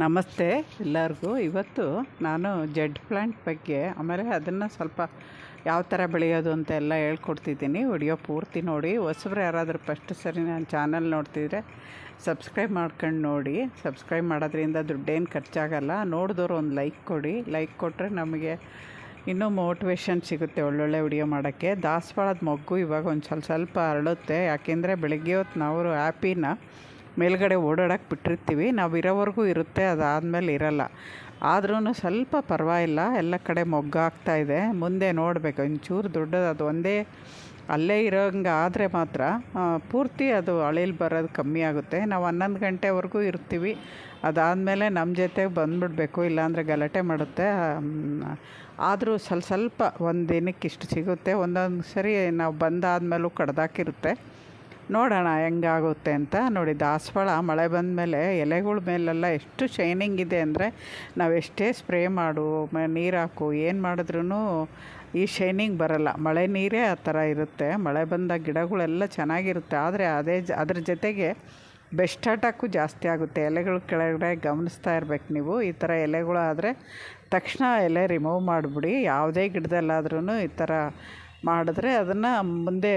ನಮಸ್ತೆ ಎಲ್ಲರಿಗೂ. ಇವತ್ತು ನಾನು ಜೆಡ್ ಪ್ಲ್ಯಾಂಟ್ ಬಗ್ಗೆ, ಆಮೇಲೆ ಅದನ್ನು ಸ್ವಲ್ಪ ಯಾವ ಥರ ಬೆಳೆಯೋದು ಅಂತ ಎಲ್ಲ ಹೇಳ್ಕೊಡ್ತಿದ್ದೀನಿ. ವಿಡಿಯೋ ಪೂರ್ತಿ ನೋಡಿ. ಹೊಸಬ್ರು ಯಾರಾದರೂ ಫಸ್ಟ್ ಸರಿ ನಾನು ಚಾನಲ್ ನೋಡ್ತಿದ್ರೆ ಸಬ್ಸ್ಕ್ರೈಬ್ ಮಾಡ್ಕೊಂಡು ನೋಡಿ. ಸಬ್ಸ್ಕ್ರೈಬ್ ಮಾಡೋದ್ರಿಂದ ದುಡ್ಡೇನು ಖರ್ಚಾಗಲ್ಲ. ನೋಡಿದವರು ಒಂದು ಲೈಕ್ ಕೊಡಿ. ಲೈಕ್ ಕೊಟ್ಟರೆ ನಮಗೆ ಇನ್ನೂ ಮೋಟಿವೇಶನ್ ಸಿಗುತ್ತೆ ಒಳ್ಳೊಳ್ಳೆ ವಿಡಿಯೋ ಮಾಡೋಕ್ಕೆ. ದಾಸವಾಳದ ಮೊಗ್ಗು ಇವಾಗ ಒಂದು ಸ್ವಲ್ಪ ಸ್ವಲ್ಪ ಅರಳುತ್ತೆ. ಯಾಕೆಂದರೆ ಬೆಳಗ್ಗೆ ಹೊತ್ತು ನಾವು ಆ್ಯಪಿನ ಮೇಲ್ಗಡೆ ಓಡಾಡೋಕೆ ಬಿಟ್ಟಿರ್ತೀವಿ. ನಾವು ಇರೋವರೆಗೂ ಇರುತ್ತೆ, ಅದಾದಮೇಲೆ ಇರಲ್ಲ. ಆದ್ರೂ ಸ್ವಲ್ಪ ಪರವಾಗಿಲ್ಲ, ಎಲ್ಲ ಕಡೆ ಮೊಗ್ಗಾಗ್ತಾ ಇದೆ. ಮುಂದೆ ನೋಡಬೇಕು, ಒಂಚೂರು ದೊಡ್ಡದು, ಅದು ಒಂದೇ ಅಲ್ಲೇ ಇರೋಂಗೆ ಆದರೆ ಮಾತ್ರ ಪೂರ್ತಿ ಅದು ಅಳಿಲ್ ಬರೋದು ಕಮ್ಮಿ ಆಗುತ್ತೆ. ನಾವು ಹನ್ನೊಂದು ಗಂಟೆವರೆಗೂ ಇರ್ತೀವಿ. ಅದಾದಮೇಲೆ ನಮ್ಮ ಜೊತೆಗೆ ಬಂದುಬಿಡ್ಬೇಕು, ಇಲ್ಲಾಂದರೆ ಗಲಾಟೆ ಮಾಡುತ್ತೆ. ಆದರೂ ಸ್ವಲ್ಪ ಸ್ವಲ್ಪ ಒಂದು ದಿನಕ್ಕೆ ಇಷ್ಟು ಸಿಗುತ್ತೆ. ಒಂದೊಂದು ಸರಿ ನಾವು ಬಂದಾದಮೇಲೂ ಕಡ್ದಾಕಿರುತ್ತೆ. ನೋಡೋಣ ಹೆಂಗಾಗುತ್ತೆ ಅಂತ ನೋಡಿ ದಾಸವಾಳ, ಮಳೆ ಬಂದಮೇಲೆ ಎಲೆಗಳ ಮೇಲೆಲ್ಲ ಎಷ್ಟು ಶೈನಿಂಗ್ ಇದೆ ಅಂದರೆ ನಾವು ಎಷ್ಟೇ ಸ್ಪ್ರೇ ಮಾಡು ನೀರು ಹಾಕು, ಏನು ಮಾಡಿದ್ರೂ ಈ ಶೈನಿಂಗ್ ಬರಲ್ಲ. ಮಳೆ ನೀರೇ ಆ ಥರ ಇರುತ್ತೆ. ಮಳೆ ಬಂದ ಗಿಡಗಳೆಲ್ಲ ಚೆನ್ನಾಗಿರುತ್ತೆ. ಆದರೆ ಅದೇ ಜ, ಅದ್ರ ಜೊತೆಗೆ ಬೆಸ್ಟ್ ಅಟ್ಯಾಕು ಜಾಸ್ತಿ ಆಗುತ್ತೆ. ಎಲೆಗಳ ಕೆಳಗಡೆ ಗಮನಿಸ್ತಾ ಇರ್ಬೇಕು ನೀವು. ಈ ಥರ ಎಲೆಗಳು ಆದರೆ ತಕ್ಷಣ ಎಲೆ ರಿಮೂವ್ ಮಾಡಿಬಿಡಿ. ಯಾವುದೇ ಗಿಡದಲ್ಲಾದ್ರೂ ಈ ಥರ ಮಾಡಿದ್ರೆ ಅದನ್ನು ಮುಂದೆ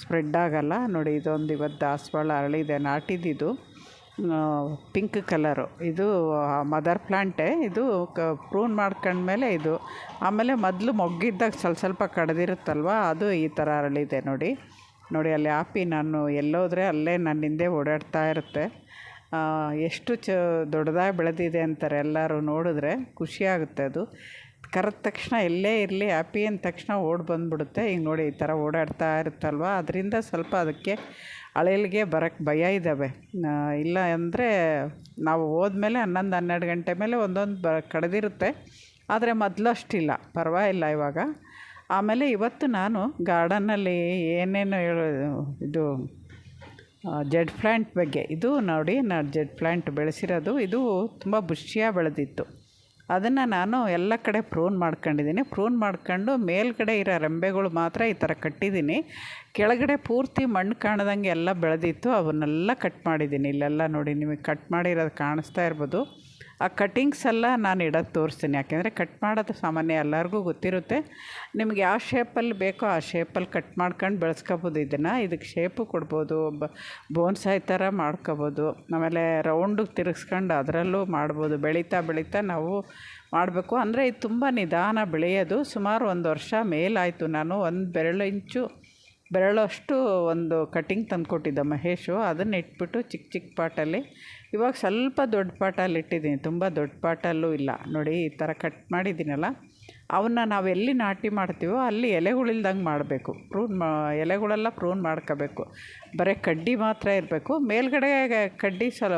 ಸ್ಪ್ರೆಡ್ ಆಗಲ್ಲ. ನೋಡಿ, ಇದೊಂದು ಇವತ್ತು ದಾಸವಾಳ ಅರಳಿದೆ ನಾಟಿದ್ದಿದ್ದು ಪಿಂಕ್ ಕಲರು ಇದು ಮದರ್ ಪ್ಲ್ಯಾಂಟೇ ಇದು ಕ ಪ್ರೂನ್ ಮಾಡ್ಕೊಂಡ್ಮೇಲೆ ಇದು. ಆಮೇಲೆ ಮೊದಲು ಮೊಗ್ಗಿದ್ದಾಗ ಸ್ವಲ್ಪ ಸ್ವಲ್ಪ ಕಡ್ದಿರುತ್ತಲ್ವ, ಅದು ಈ ಥರ ಅರಳಿದೆ ನೋಡಿ. ನೋಡಿ, ಅಲ್ಲಿ ಆಪಿ ನಾನು ಎಲ್ಲೋದ್ರೆ ಅಲ್ಲೇ ನನ್ನ ಹಿಂದೆ ಓಡಾಡ್ತಾ ಇರುತ್ತೆ. ಎಷ್ಟು ಚ, ದೊಡ್ಡದಾಗಿ ಬೆಳೆದಿದೆ ಅಂತಾರೆ ಎಲ್ಲರೂ ನೋಡಿದ್ರೆ ಖುಷಿಯಾಗುತ್ತೆ ಅದು. ಕರೆದ ತಕ್ಷಣ ಎಲ್ಲೇ ಇರಲಿ ಹ್ಯಾಪಿ ಅಂದ ತಕ್ಷಣ ಓಡಿ ಬಂದುಬಿಡುತ್ತೆ. ಈಗ ನೋಡಿ ಈ ಥರ ಓಡಾಡ್ತಾ ಇರುತ್ತಲ್ವ? ಅದರಿಂದ ಸ್ವಲ್ಪ ಅದಕ್ಕೆ ಅಳಿಲ್ಗೆ ಬರೋಕ್ಕೆ ಭಯ ಇದ್ದಾವೆ ಇಲ್ಲ ಅಂದರೆ ನಾವು ಹೋದ್ಮೇಲೆ ಹನ್ನೊಂದು, ಹನ್ನೆರಡು ಗಂಟೆ ಮೇಲೆ ಒಂದೊಂದು ಬ, ಕಡ್ದಿರುತ್ತೆ. ಆದರೆ ಮೊದಲು ಅಷ್ಟಿಲ್ಲ. ಪರವಾಗಿಲ್ಲ ಇವಾಗ. ಆಮೇಲೆ ಇವತ್ತು ನಾನು ಗಾರ್ಡನ್ನಲ್ಲಿ ಏನೇನು ಹೇಳೋ, ಇದು ಜೆಡ್ ಪ್ಲ್ಯಾಂಟ್ ಬಗ್ಗೆ. ಇದು ನೋಡಿ, ನಾನು ಜೆಡ್ ಪ್ಲ್ಯಾಂಟ್ ಬೆಳೆಸಿರೋದು. ಇದು ತುಂಬ ಬುಷಿಯಾಗಿ ಬೆಳೆದಿತ್ತು. ಅದನ್ನು ನಾನು ಎಲ್ಲ ಕಡೆ ಪ್ರೂನ್ ಮಾಡ್ಕೊಂಡಿದ್ದೀನಿ. ಪ್ರೂನ್ ಮಾಡ್ಕೊಂಡು ಮೇಲ್ಗಡೆ ಇರೋ ರೆಂಬೆಗಳು ಮಾತ್ರ ಈ ಥರ ಕಟ್ಟಿದ್ದೀನಿ. ಕೆಳಗಡೆ ಪೂರ್ತಿ ಮಣ್ಣು ಕಾಣ್ದಂಗೆ ಎಲ್ಲ ಬೆಳೆದಿತ್ತು. ಅವನ್ನೆಲ್ಲ ಕಟ್ ಮಾಡಿದ್ದೀನಿ. ಇಲ್ಲೆಲ್ಲ ನೋಡಿ ನಿಮಗೆ ಕಟ್ ಮಾಡಿರೋದು ಕಾಣಿಸ್ತಾ ಇರ್ಬೋದು. ಆ ಕಟ್ಟಿಂಗ್ಸ್ ಎಲ್ಲ ನಾನು ಇಡೋದು ತೋರಿಸ್ತೀನಿ. ಯಾಕೆಂದರೆ ಕಟ್ ಮಾಡೋದು ಸಾಮಾನ್ಯ ಎಲ್ಲರಿಗೂ ಗೊತ್ತಿರುತ್ತೆ. ನಿಮ್ಗೆ ಯಾವ ಶೇಪಲ್ಲಿ ಬೇಕೋ ಆ ಶೇಪಲ್ಲಿ ಕಟ್ ಮಾಡ್ಕೊಂಡು ಬೆಳೆಸ್ಕೋಬೋದು ಇದನ್ನು. ಇದಕ್ಕೆ ಶೇಪು ಕೊಡ್ಬೋದು, ಬ ಬೋನ್ಸಾಯ್ ಥರ ಮಾಡ್ಕೋಬೋದು. ಆಮೇಲೆ ರೌಂಡಿಗೆ ತಿರುಗಿಸ್ಕೊಂಡು ಅದರಲ್ಲೂ ಮಾಡ್ಬೋದು. ಬೆಳೀತಾ ಬೆಳೀತಾ ನಾವು ಮಾಡಬೇಕು. ಅಂದರೆ ಇದು ತುಂಬ ನಿಧಾನ ಬೆಳೆಯೋದು. ಸುಮಾರು ಒಂದು ವರ್ಷ ಮೇಲಾಯಿತು. ನಾನು ಒಂದು ಬೆರಳು ಇಂಚು ಬೆರಳಷ್ಟು ಒಂದು ಕಟಿಂಗ್ ತಂದುಕೊಟ್ಟಿದ್ದ ಮಹೇಶು. ಅದನ್ನು ಇಟ್ಬಿಟ್ಟು ಚಿಕ್ಕ ಚಿಕ್ಕ ಪಾಟಲ್ಲಿ, ಇವಾಗ ಸ್ವಲ್ಪ ದೊಡ್ಡ ಪಾಟಲ್ಲಿ ಇಟ್ಟಿದ್ದೀನಿ. ತುಂಬ ದೊಡ್ಡ ಪಾಟಲ್ಲೂ ಇಲ್ಲ. ನೋಡಿ, ಈ ಥರ ಕಟ್ ಮಾಡಿದ್ದೀನಲ್ಲ, ಅವನ್ನ ನಾವು ಎಲ್ಲಿ ನಾಟಿ ಮಾಡ್ತೀವೋ ಅಲ್ಲಿ ಎಲೆಗಳಿಲ್ದಂಗೆ ಮಾಡಬೇಕು. ಪ್ರೂನ್ ಮಾ, ಎಲೆಗಳೆಲ್ಲ ಪ್ರೂನ್ ಮಾಡ್ಕೋಬೇಕು. ಬರೀ ಕಡ್ಡಿ ಮಾತ್ರ ಇರಬೇಕು. ಮೇಲ್ಗಡೆ ಕಡ್ಡಿ ಸಲ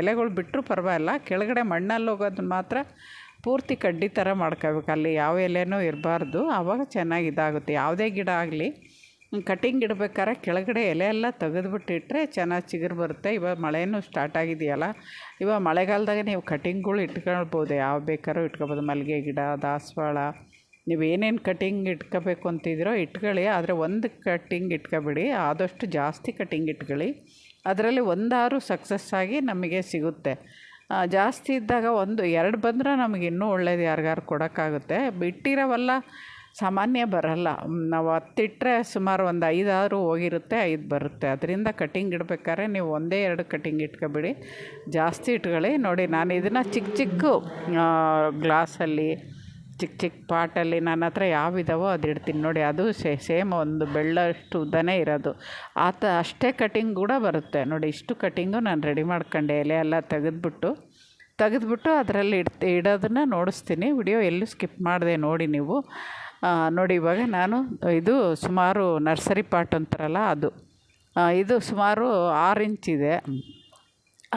ಎಲೆಗಳು ಬಿಟ್ಟರೂ ಪರವಾಗಿಲ್ಲ. ಕೆಳಗಡೆ ಮಣ್ಣಲ್ಲಿ ಹೋಗೋದನ್ನ ಮಾತ್ರ ಪೂರ್ತಿ ಕಡ್ಡಿ ಥರ ಮಾಡ್ಕೋಬೇಕು. ಅಲ್ಲಿ ಯಾವ ಎಲೆನೂ ಇರಬಾರ್ದು. ಆವಾಗ ಚೆನ್ನಾಗಿ ಇದಾಗುತ್ತೆ. ಯಾವುದೇ ಗಿಡ ಆಗಲಿ ಕಟಿಂಗ್ ಇಡ್ಬೇಕಾದ್ರೆ ಕೆಳಗಡೆ ಎಲೆ ಎಲ್ಲ ತೆಗೆದ್ಬಿಟ್ಟು ಇಟ್ಟರೆ ಚೆನ್ನಾಗಿ ಚಿಗುರು ಬರುತ್ತೆ. ಇವಾಗ ಮಳೆಯೂ ಸ್ಟಾರ್ಟ್ ಆಗಿದೆಯಲ್ಲ, ಇವಾಗ ಮಳೆಗಾಲದಾಗ ನೀವು ಕಟಿಂಗ್ಗಳು ಇಟ್ಕೊಳ್ಬೋದು. ಯಾವ ಬೇಕಾದ್ರೂ ಇಟ್ಕೊಬೋದು ಮಲ್ಲಿಗೆ ಗಿಡ, ದಾಸವಾಳ, ನೀವು ಏನೇನು ಕಟಿಂಗ್ ಇಟ್ಕೋಬೇಕು ಅಂತಿದ್ದೀರೋ ಇಟ್ಕೊಳ್ಳಿ. ಆದರೆ ಒಂದು ಕಟ್ಟಿಂಗ್ ಇಟ್ಕೊಬೇಡಿ. ಆದಷ್ಟು ಜಾಸ್ತಿ ಕಟಿಂಗ್ ಇಟ್ಕೊಳ್ಳಿ. ಅದರಲ್ಲಿ ಒಂದಾರು ಸಕ್ಸಸ್ ಆಗಿ ನಮಗೆ ಸಿಗುತ್ತೆ. ಜಾಸ್ತಿ ಇದ್ದಾಗ ಒಂದು, ಎರಡು ಬಂದರೆ ನಮಗೆ ಇನ್ನೂ ಒಳ್ಳೇದು ಯಾರಿಗಾರು ಕೊಡೋಕ್ಕಾಗುತ್ತೆ. ಬಿಟ್ಟಿರೋವಲ್ಲ ಸಾಮಾನ್ಯ ಬರಲ್ಲ. ನಾವು ಹತ್ತಿಟ್ಟರೆ ಸುಮಾರು ಒಂದು ಐದಾರು ಹೋಗಿರುತ್ತೆ ಐದು ಬರುತ್ತೆ. ಅದರಿಂದ ಕಟ್ಟಿಂಗ್ ಇಡ್ಬೇಕಾದ್ರೆ ನೀವು ಒಂದೇ ಎರಡು ಕಟ್ಟಿಂಗ್ ಇಟ್ಕೊಬಿಡಿ. ಜಾಸ್ತಿ ಇಟ್ಕೊಳ್ಳಿ. ನೋಡಿ ನಾನು ಇದನ್ನು ಚಿಕ್ಕ ಚಿಕ್ಕ ಗ್ಲಾಸಲ್ಲಿ ಚಿಕ್ಕ ಚಿಕ್ಕ ಪಾಟಲ್ಲಿ ನನ್ನ ಹತ್ರ ಯಾವ ಇದಾವೋ ಅದು ಇಡ್ತೀನಿ. ನೋಡಿ ಅದು ಸೇಮ್ ಒಂದು ಬೆಳ್ಳಷ್ಟು ಉದ್ದನೇ ಇರೋದು. ಆತ ಅಷ್ಟೇ ಕಟ್ಟಿಂಗ್ ಕೂಡ ಬರುತ್ತೆ. ನೋಡಿ ಇಷ್ಟು ಕಟ್ಟಿಂಗು ನಾನು ರೆಡಿ ಮಾಡ್ಕೊಂಡೆ. ಎಲೆ ಎಲ್ಲ ತೆಗೆದ್ಬಿಟ್ಟು ತೆಗೆದ್ಬಿಟ್ಟು ಅದರಲ್ಲಿ ಇಡ್ತಿ ಇಡೋದನ್ನ ನೋಡಿಸ್ತೀನಿ. ವಿಡಿಯೋ ಎಲ್ಲೂ ಸ್ಕಿಪ್ ಮಾಡಿದೆ ನೋಡಿ ನೀವು. ಆ, ನೋಡಿ, ಇವಾಗ ನಾನು, ಇದು ಸುಮಾರು ನರ್ಸರಿ ಪಾಟ್ ಅಂತಾರಲ್ಲ ಅದು. ಇದು ಸುಮಾರು ಆರು ಇಂಚಿದೆ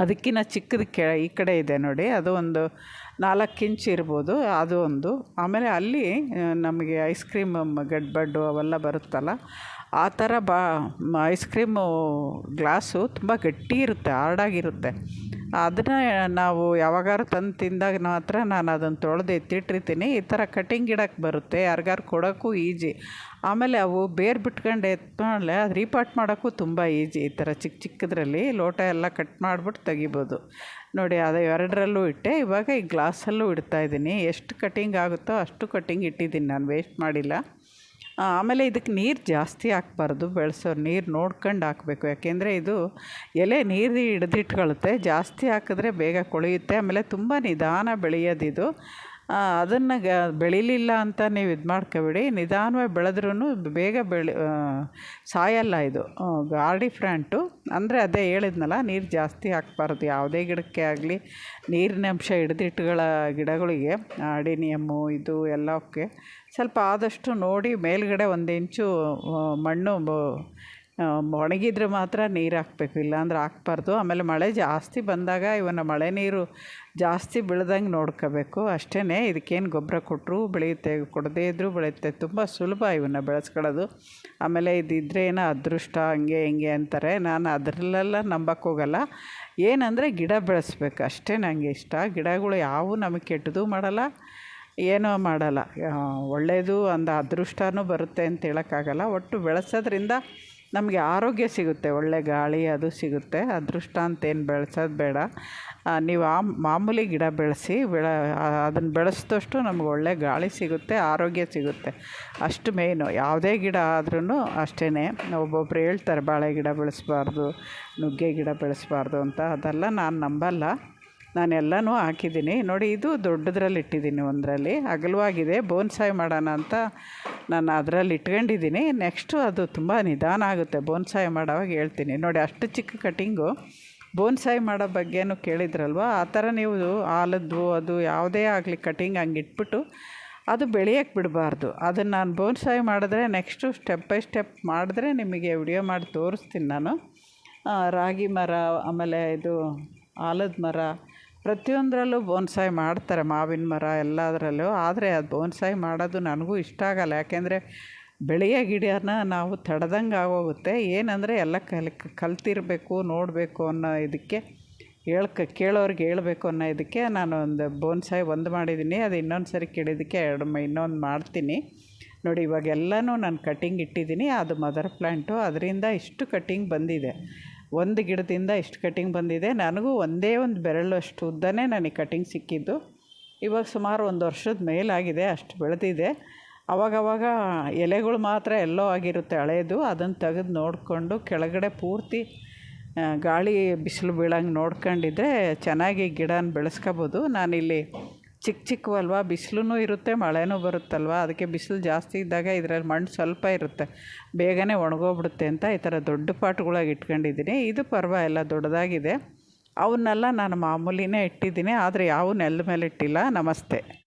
ಅದಕ್ಕಿಂತ ಚಿಕ್ಕದು ಕೆ ಈ ಕಡೆ ಇದೆ ನೋಡಿ, ಅದು ಒಂದು ನಾಲ್ಕು ಇಂಚ್ ಇರ್ಬೋದು, ಅದು ಒಂದು. ಆಮೇಲೆ ಅಲ್ಲಿ ನಮಗೆ ಐಸ್ ಕ್ರೀಮ್, ಗಡ್ಬಡ್ಡು ಅವೆಲ್ಲ ಬರುತ್ತಲ್ಲ ಆ ಥರ ಬಾ ಐಸ್ ಕ್ರೀಮು ಗ್ಲಾಸು ತುಂಬ ಗಟ್ಟಿ ಇರುತ್ತೆ, ಹಾರ್ಡಾಗಿರುತ್ತೆ. ಅದನ್ನು ನಾವು ಯಾವಾಗಾದ್ರು ತಂದು ತಿಂದಾಗ ಮಾತ್ರ ನಾನು ಅದನ್ನು ತೊಳೆದು ಎತ್ತಿಟ್ಟಿರ್ತೀನಿ. ಈ ಥರ ಕಟಿಂಗ್ ಗಿಡಕ್ಕೆ ಬರುತ್ತೆ, ಯಾರಿಗಾರು ಕೊಡೋಕ್ಕೂ ಈಜಿ. ಆಮೇಲೆ ಅವು ಬೇರು ಬಿಟ್ಕೊಂಡು ಎತ್ತಮೇಲೆ ಅದು ರೀಪಾಟ್ ಮಾಡೋಕ್ಕೂ ತುಂಬ ಈಜಿ. ಈ ಥರ ಚಿಕ್ಕ ಚಿಕ್ಕದ್ರಲ್ಲಿ ಲೋಟ ಎಲ್ಲ ಕಟ್ ಮಾಡಿಬಿಟ್ಟು ತೆಗಿಬೋದು. ನೋಡಿ, ಅದು ಎರಡರಲ್ಲೂ ಇಟ್ಟೆ, ಇವಾಗ ಈ ಗ್ಲಾಸಲ್ಲೂ ಇಡ್ತಾಯಿದ್ದೀನಿ ಎಷ್ಟು ಕಟಿಂಗ್ ಆಗುತ್ತೋ ಅಷ್ಟು ಕಟಿಂಗ್ ಇಟ್ಟಿದ್ದೀನಿ ನಾನು, ವೇಸ್ಟ್ ಮಾಡಿಲ್ಲ. ಆಮೇಲೆ ಇದಕ್ಕೆ ನೀರು ಜಾಸ್ತಿ ಹಾಕ್ಬಾರ್ದು, ಬೆಳೆಸೋರು ನೀರು ನೋಡ್ಕೊಂಡು ಹಾಕಬೇಕು. ಯಾಕೆಂದರೆ ಇದು ಎಲೆ ನೀರು ಹಿಡ್ದಿಟ್ಕೊಳುತ್ತೆ, ಜಾಸ್ತಿ ಹಾಕಿದ್ರೆ ಬೇಗ ಕೊಳೆಯುತ್ತೆ. ಆಮೇಲೆ ತುಂಬ ನಿಧಾನ ಬೆಳೆಯೋದಿದು. ಅದನ್ನು ಗ, ಬೆಳೀಲಿಲ್ಲ ಅಂತ ನೀವು ಇದು ಮಾಡ್ಕೋಬೇಡಿ. ನಿಧಾನವಾಗಿ ಬೆಳೆದ್ರೂ ಬೇಗ ಬೆಳೆ ಸಾಯಲ್ಲ ಇದು. ಗಾರ್ಡಿ ಫ್ರಂಟು. ಅಂದರೆ ಅದೇ ಹೇಳಿದ್ನಲ್ಲ, ನೀರು ಜಾಸ್ತಿ ಹಾಕ್ಬಾರ್ದು. ಯಾವುದೇ ಗಿಡಕ್ಕೆ ಆಗಲಿ, ನೀರಿನ ಅಂಶ ಹಿಡ್ದಿಟ್ಟುಗಳ ಗಿಡಗಳಿಗೆ ಅಡಿನಿಯಮ್ಮು ಇದು ಎಲ್ಲಕ್ಕೆ ಸ್ವಲ್ಪ ಆದಷ್ಟು ನೋಡಿ ಮೇಲುಗಡೆ ಒಂದು ಇಂಚು ಮಣ್ಣು ಒಣಗಿದ್ರೆ ಮಾತ್ರ ನೀರು ಹಾಕಬೇಕು, ಇಲ್ಲಾಂದ್ರೆ ಹಾಕ್ಬಾರ್ದು. ಆಮೇಲೆ ಮಳೆ ಜಾಸ್ತಿ ಬಂದಾಗ ಇವನ್ನ ಮಳೆ ನೀರು ಜಾಸ್ತಿ ಬೀಳ್ದಂಗೆ ನೋಡ್ಕೋಬೇಕು. ಅಷ್ಟೇ ಇದಕ್ಕೇನು ಗೊಬ್ಬರ ಕೊಟ್ಟರು ಬೆಳೆಯುತ್ತೆ, ಕೊಡದೇ ಇದ್ದರೂ ಬೆಳೆಯುತ್ತೆ. ತುಂಬ ಸುಲಭ ಇವನ್ನ ಬೆಳೆಸ್ಕೊಳ್ಳೋದು. ಆಮೇಲೆ ಇದಿದ್ದರೆ ಏನೋ ಅದೃಷ್ಟ, ಹಂಗೆ ಹಿಂಗೆ ಅಂತಾರೆ. ನಾನು ಅದರಲ್ಲೆಲ್ಲ ನಂಬಕ್ಕೆ ಹೋಗಲ್ಲ. ಏನಂದರೆ ಗಿಡ ಬೆಳೆಸ್ಬೇಕು. ಅಷ್ಟೇ ನನಗೆ ಇಷ್ಟ. ಗಿಡಗಳು ಯಾವೂ ನಮಗೆ ಕೆಟ್ಟದು ಮಾಡಲ್ಲ, ಏನೂ ಮಾಡಲ್ಲ. ಒಳ್ಳೆಯದು ಅಂದ ಅದೃಷ್ಟನೂ ಬರುತ್ತೆ ಅಂತ ಹೇಳೋಕ್ಕಾಗಲ್ಲ. ಒಟ್ಟು ಬೆಳೆಸೋದ್ರಿಂದ ನಮಗೆ ಆರೋಗ್ಯ ಸಿಗುತ್ತೆ, ಒಳ್ಳೆ ಗಾಳಿ ಅದು ಸಿಗುತ್ತೆ. ಅದೃಷ್ಟ ಅಂತೇನು ಬೆಳೆಸೋದು ಬೇಡ. ನೀವು ಆ ಮಾಮೂಲಿ ಗಿಡ ಬೆಳೆಸಿ, ಬೆಳ ಅದನ್ನು ಬೆಳೆಸಿದಷ್ಟು ನಮ್ಗೆ ಒಳ್ಳೆ ಗಾಳಿ ಸಿಗುತ್ತೆ, ಆರೋಗ್ಯ ಸಿಗುತ್ತೆ. ಅಷ್ಟು ಮೇಯ್ನು ಯಾವುದೇ ಗಿಡ ಆದ್ರೂ ಅಷ್ಟೇ ಒಬ್ಬೊಬ್ರು ಹೇಳ್ತಾರೆ, ಬಾಳೆ ಗಿಡ ಬೆಳೆಸ್ಬಾರ್ದು, ನುಗ್ಗೆ ಗಿಡ ಬೆಳೆಸ್ಬಾರ್ದು ಅಂತ. ಅದೆಲ್ಲ ನಾನು ನಂಬಲ್ಲ. ನಾನು ಎಲ್ಲನೂ ಹಾಕಿದ್ದೀನಿ. ನೋಡಿ, ಇದು ದೊಡ್ಡದ್ರಲ್ಲಿ ಇಟ್ಟಿದ್ದೀನಿ ಒಂದರಲ್ಲಿ. ಅಗಲವಾಗಿದೆ. ಬೋನ್ಸಾಯ್ ಮಾಡೋಣ ಅಂತ ನಾನು ಅದರಲ್ಲಿ ಇಟ್ಕೊಂಡಿದ್ದೀನಿ. ನೆಕ್ಸ್ಟು ಅದು ತುಂಬ ನಿಧಾನ ಆಗುತ್ತೆ. ಬೋನ್ಸಾಯ್ ಮಾಡೋವಾಗ ಹೇಳ್ತೀನಿ. ನೋಡಿ, ಅಷ್ಟು ಚಿಕ್ಕ ಕಟಿಂಗು. ಬೋನ್ಸಾಯಿ ಮಾಡೋ ಬಗ್ಗೆನೂ ಕೇಳಿದ್ರಲ್ವ? ಆ ಥರ ನೀವು ಆಲದ್ದು ಅದು ಯಾವುದೇ ಆಗಲಿ ಕಟಿಂಗ್ ಹಂಗೆ ಇಟ್ಬಿಟ್ಟು ಅದು ಬೆಳೆಯೋಕ್ಕೆ ಬಿಡಬಾರ್ದು. ಅದನ್ನು ನಾನು ಬೋನ್ಸಾಯಿ ಮಾಡಿದ್ರೆ ನೆಕ್ಸ್ಟು ಸ್ಟೆಪ್ ಬೈ ಸ್ಟೆಪ್ ಮಾಡಿದ್ರೆ ನಿಮಗೆ ವಿಡಿಯೋ ಮಾಡಿ ತೋರಿಸ್ತೀನಿ ನಾನು. ರಾಗಿ ಮರ, ಆಮೇಲೆ ಇದು ಆಲದ ಮರ ಪ್ರತಿಯೊಂದರಲ್ಲೂ ಬೋನ್ಸಾಯಿ ಮಾಡ್ತಾರೆ, ಮಾವಿನ ಮರ ಎಲ್ಲದರಲ್ಲೂ. ಆದರೆ ಅದು ಬೋನ್ಸಾಯಿ ಮಾಡೋದು ನನಗೂ ಇಷ್ಟ ಆಗೋಲ್ಲ. ಯಾಕೆಂದರೆ ಬೆಳೆಯ ಗಿಡನ ನಾವು ತಡೆದಂಗೆ ಆಗೋಗುತ್ತೆ. ಏನಂದರೆ ಎಲ್ಲ ಕಲ್, ಕಲ್ತಿರಬೇಕು, ನೋಡಬೇಕು ಅನ್ನೋ ಇದಕ್ಕೆ ಹೇಳ್ಕ ಕೇಳೋರಿಗೆ ಹೇಳಬೇಕು ಅನ್ನೋ ಇದಕ್ಕೆ ನಾನು ಒಂದು ಬೋನ್ಸಾಯಿ ಒಂದು ಮಾಡಿದ್ದೀನಿ. ಅದು ಇನ್ನೊಂದು ಸರಿ ಕೇಳಿದ್ದಕ್ಕೆ ಎರಡು ಇನ್ನೊಂದು ಮಾಡ್ತೀನಿ. ನೋಡಿ, ಇವಾಗೆಲ್ಲನೂ ನಾನು ಕಟ್ಟಿಂಗ್ ಇಟ್ಟಿದ್ದೀನಿ. ಅದು ಮದರ್ ಪ್ಲ್ಯಾಂಟು ಅದರಿಂದ ಇಷ್ಟು ಕಟ್ಟಿಂಗ್ ಬಂದಿದೆ. ಒಂದು ಗಿಡದಿಂದ ಇಷ್ಟು ಕಟಿಂಗ್ ಬಂದಿದೆ. ನನಗೂ ಒಂದೇ ಒಂದು ಬೆರಳು ಅಷ್ಟು ಉದ್ದನೇ ನನಗೆ ಕಟಿಂಗ್ ಸಿಕ್ಕಿದ್ದು. ಇವಾಗ ಸುಮಾರು ಒಂದು ವರ್ಷದ ಮೇಲಾಗಿದೆ, ಅಷ್ಟು ಬೆಳೆದಿದೆ. ಅವಾಗವಾಗ ಎಲೆಗಳು ಮಾತ್ರ ಎಲ್ಲೋ ಆಗಿರುತ್ತೆ ಹಳೆಯದು ಅದನ್ನು ತೆಗೆದು ನೋಡಿಕೊಂಡು ಕೆಳಗಡೆ ಪೂರ್ತಿ ಗಾಳಿ ಬಿಸಿಲು ಬೀಳಂಗೆ ನೋಡ್ಕೊಂಡಿದ್ರೆ ಚೆನ್ನಾಗಿ ಗಿಡನ ಬೆಳೆಸ್ಕೋಬೋದು. ನಾನಿಲ್ಲಿ ಚಿಕ್ಕ ಚಿಕ್ಕವಲ್ವ ಬಿಸಿಲೂ ಇರುತ್ತೆ, ಮಳೆನೂ ಬರುತ್ತಲ್ವ? ಅದಕ್ಕೆ ಬಿಸಿಲು ಜಾಸ್ತಿ ಇದ್ದಾಗ ಇದರಲ್ಲಿ ಮಣ್ಣು ಸ್ವಲ್ಪ ಇರುತ್ತೆ. ಬೇಗನೆ ಒಣಗೋಗ್ಬಿಡುತ್ತೆ ಅಂತ ಈ ಥರ ದೊಡ್ಡ ಪಾಟ್ಗಳಾಗಿ ಇಟ್ಕೊಂಡಿದ್ದೀನಿ. ಇದು ಪರವಾಗಿಲ್ಲ, ದೊಡ್ಡದಾಗಿದೆ. ಅವನ್ನೆಲ್ಲ ನಾನು ಮಾಮೂಲಿನೇ ಇಟ್ಟಿದ್ದೀನಿ, ಆದರೆ ಯಾವ ನೆಲದ ಮೇಲೆ ಇಟ್ಟಿಲ್ಲ. ನಮಸ್ತೆ.